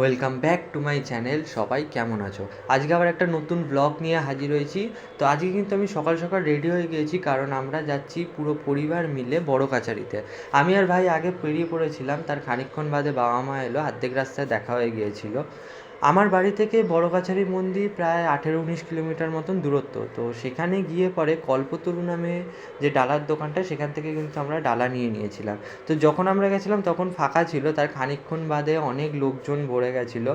Welcome back to my channel সবাই কেমন আছো? আজকে আবার একটা নতুন ব্লগ নিয়ে হাজির হয়েছি। তো আজকে কিন্তু আমি সকাল সকাল রেডি হয়ে গিয়েছি, কারণ আমরা যাচ্ছি পুরো পরিবার মিলে বড় কাছারিতে। আমি আর ভাই আগে পেরিয়ে পড়েছিলাম, তার খানিকক্ষণ বাদে বাবা মা এলো আর্ধেক রাস্তায় দেখা হয়ে গিয়েছিল। আমার বাড়ি থেকে বড় কাছারি মন্দির প্রায় আঠেরো উনিশ কিলোমিটার মতন দূরত্ব। তো সেখানে গিয়ে পরে কল্পতরু নামে যে ডালার দোকানটা, সেখান থেকে কিন্তু আমরা ডালা নিয়ে নিয়েছিলাম। তো যখন আমরা গেছিলাম, তখন ফাঁকা ছিল, তার খানিকক্ষণ বাদে অনেক লোকজন ভরে গেছিল।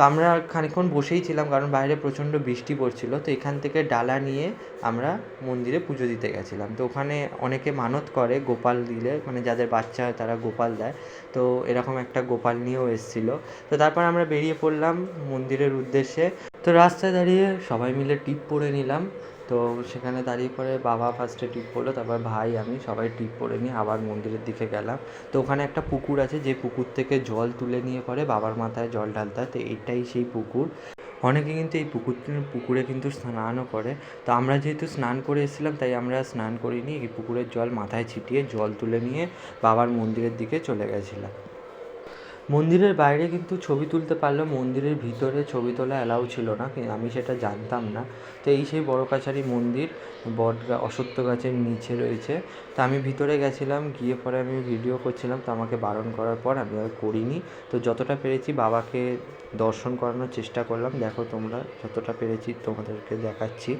তো আমরা খানিকক্ষণ বসেই ছিলাম, কারণ বাইরে প্রচণ্ড বৃষ্টি পড়ছিল। তো এখান থেকে ডালা নিয়ে আমরা মন্দিরে পুজো দিতে গেছিলাম। তো ওখানে অনেকে মানত করে গোপাল দিলে মানে যাদের বাচ্চা হয় তারা গোপাল দেয়। তো এরকম একটা গোপাল নিয়েও এসেছিল। তো তারপর আমরা বেরিয়ে পড়লাম মন্দিরের উদ্দেশ্যে। তো রাস্তায় দাঁড়িয়ে সবাই মিলে টিপ পরে নিলাম। তো সেখানে দাঁড়িয়ে পরে বাবা ফার্স্টে টিপ পড়ল তারপর ভাই, আমি সবাই টিপ পরে নিয়ে আবার মন্দিরের দিকে গেলাম। তো ওখানে একটা পুকুর আছে, যে পুকুর থেকে জল তুলে নিয়ে পরে বাবার মাথায় জল ঢালতে হয়, তো এটাই সেই পুকুর। অনেকে কিন্তু এই পুকুর, পুকুরে কিন্তু স্নানও করে। তো আমরা যেহেতু স্নান করে এসেছিলাম, তাই আমরা স্নান করিনি, এই পুকুরের জল মাথায় ছিটিয়ে জল তুলে নিয়ে বাবার মন্দিরের দিকে চলে গেছিলাম। মন্দিরের বাইরে কিন্তু ছবি তুলতে পারলেও মন্দিরের ভিতরে ছবি তোলা অ্যালাউ ছিল না আমি সেটা জানতাম না। তো এই সেই বড় কাছারি মন্দির, বট অশ্বত্থ গাছের নিচে রয়েছে। তো আমি ভিতরে গেছিলাম, গিয়ে পরে আমি ভিডিও করছিলাম, তো আমাকে বারণ করার পর আমি আর করিনি। তো যতটা পেরেছি বাবাকে দর্শন করানোর চেষ্টা করলাম, দেখো তোমরা যতটা পেরেছি তোমাদেরকে দেখাচ্ছি।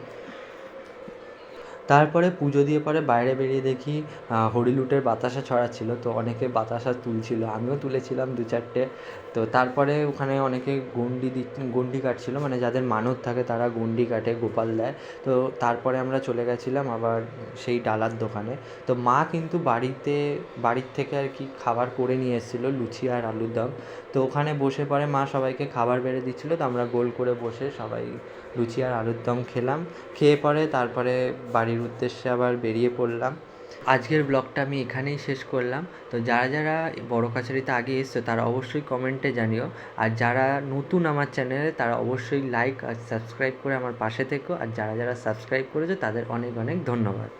তারপরে পুজো দিয়ে পরে বাইরে বেরিয়ে দেখি হরিলুটের বাতাসা ছড়াচ্ছিল, তো অনেকে বাতাসা তুলছিল, আমিও তুলেছিলাম দু চারটে। তো তারপরে ওখানে অনেকে গন্ডি দি, গন্ডি কাটছিল মানে যাদের মানত থাকে তারা গন্ডি কাটে, গোপাল দেয়। তো তারপরে আমরা চলে গেছিলাম আবার সেই ডালার দোকানে। তো মা কিন্তু বাড়িতে, বাড়ির থেকে আর কি খাবার করে নিয়ে এসেছিল, লুচি আর আলুর দম। তো ওখানে বসে পরে মা সবাইকে খাবার বেড়ে দিচ্ছিল, তো আমরা গোল করে বসে সবাই লুচি আর আলুর দম খেলাম। খেয়ে পরে তারপরে বাড়ির উদ্দেশ্যে আবার বেরিয়ে পড়লাম। আজকের ব্লগটা আমি এখানেই শেষ করলাম। তো যারা যারা বড় কাছারিতে আগে এসছে, তারা অবশ্যই কমেন্টে জানিও। আর যারা নতুন আমার চ্যানেলে, তারা অবশ্যই লাইক আর সাবস্ক্রাইব করে আমার পাশে থেকো। আর যারা যারা সাবস্ক্রাইব করেছ, তাদের অনেক অনেক ধন্যবাদ।